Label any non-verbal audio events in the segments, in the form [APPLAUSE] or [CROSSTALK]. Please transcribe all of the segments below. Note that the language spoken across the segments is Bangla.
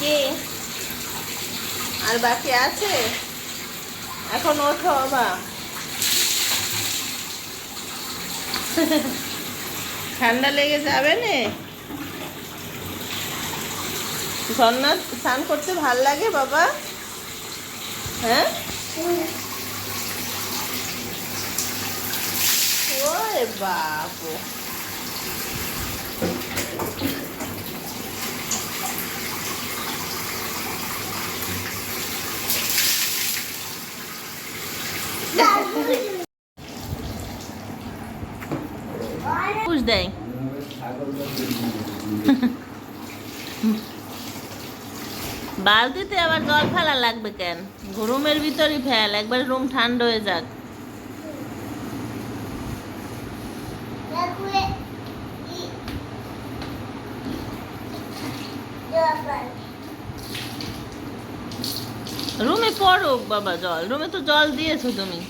কে? আর বাকি আছে? এখন ওঠো বাবা। ঠান্ডা লেগে যাবে নে। ঝর্ণা স্নান করতে ভালো লাগে বাবা? হ্যাঁ? ওরে বাবু পুষ দেয় বালতিতে আবার জল ফেলা লাগবে কেন? রুমের ভিতরই ফেল, একবার রুম ঠান্ডা হয়ে যাক। রুমে পড়ুক বাবা জল, রুমে তো জল দিয়েছ তুমি।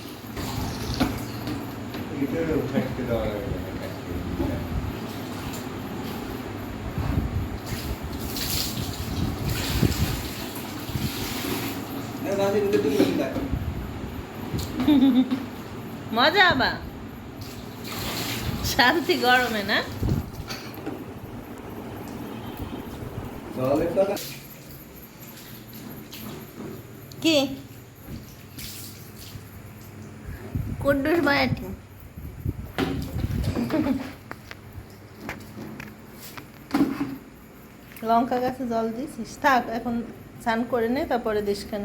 মজা আবা শান্তি গরমে না? কি? কুদ্দুস মায়াটি লঙ্কা গাছে জল দিছিস থাক এখন স্নান করে নে তারপরে দিস কেন।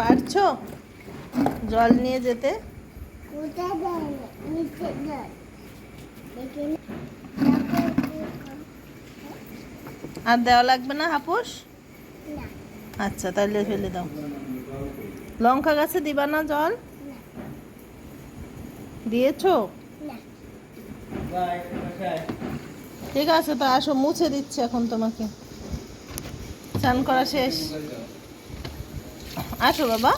পারছ? জল নিয়ে যেতে? আর দেওয়া লাগবে না হাপুস? আচ্ছা তাহলে ফেলে দাও। লঙ্কা গাছে দিবা না জল? দিয়েছ? ঠিক আছে, তো আসো, মুছে দিচ্ছে এখন তোমাকে। স্নান করা শেষ। আসো বাবা।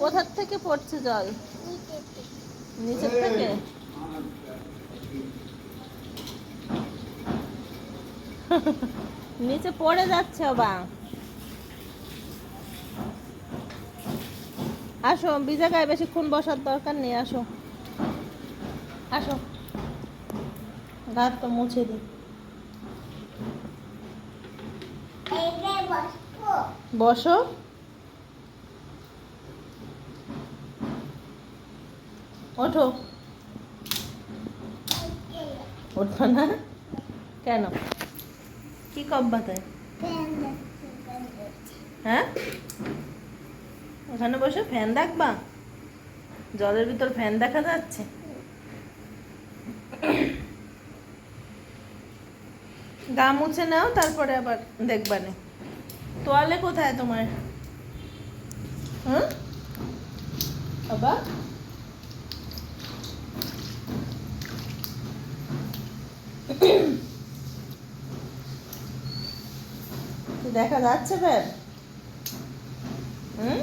কোথার থেকে পড়ছে জল? নিচের থেকে? নিচে পড়ে যাচ্ছে বাবা। আসো ভিজা গায়ে বেশিক্ষণ বসার দরকার নেই আসো। আসো। গাছটা মুছে দিই। বসো। ওঠো। উঠবো না? কেন? কি কব্বাতে হ্যাঁ? ওখানে বসে ফ্যান দেখবা? জলের ভিতর ফ্যান দেখা যাচ্ছে? গা মুছে নাও তারপরে আবার দেখবানে তোয়ালে কোথায় তোমার? হুম বাবা? দেখা যাচ্ছে হুম?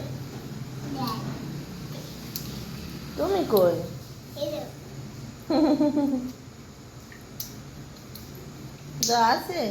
তুমি কই? [LAUGHS] যা আছে?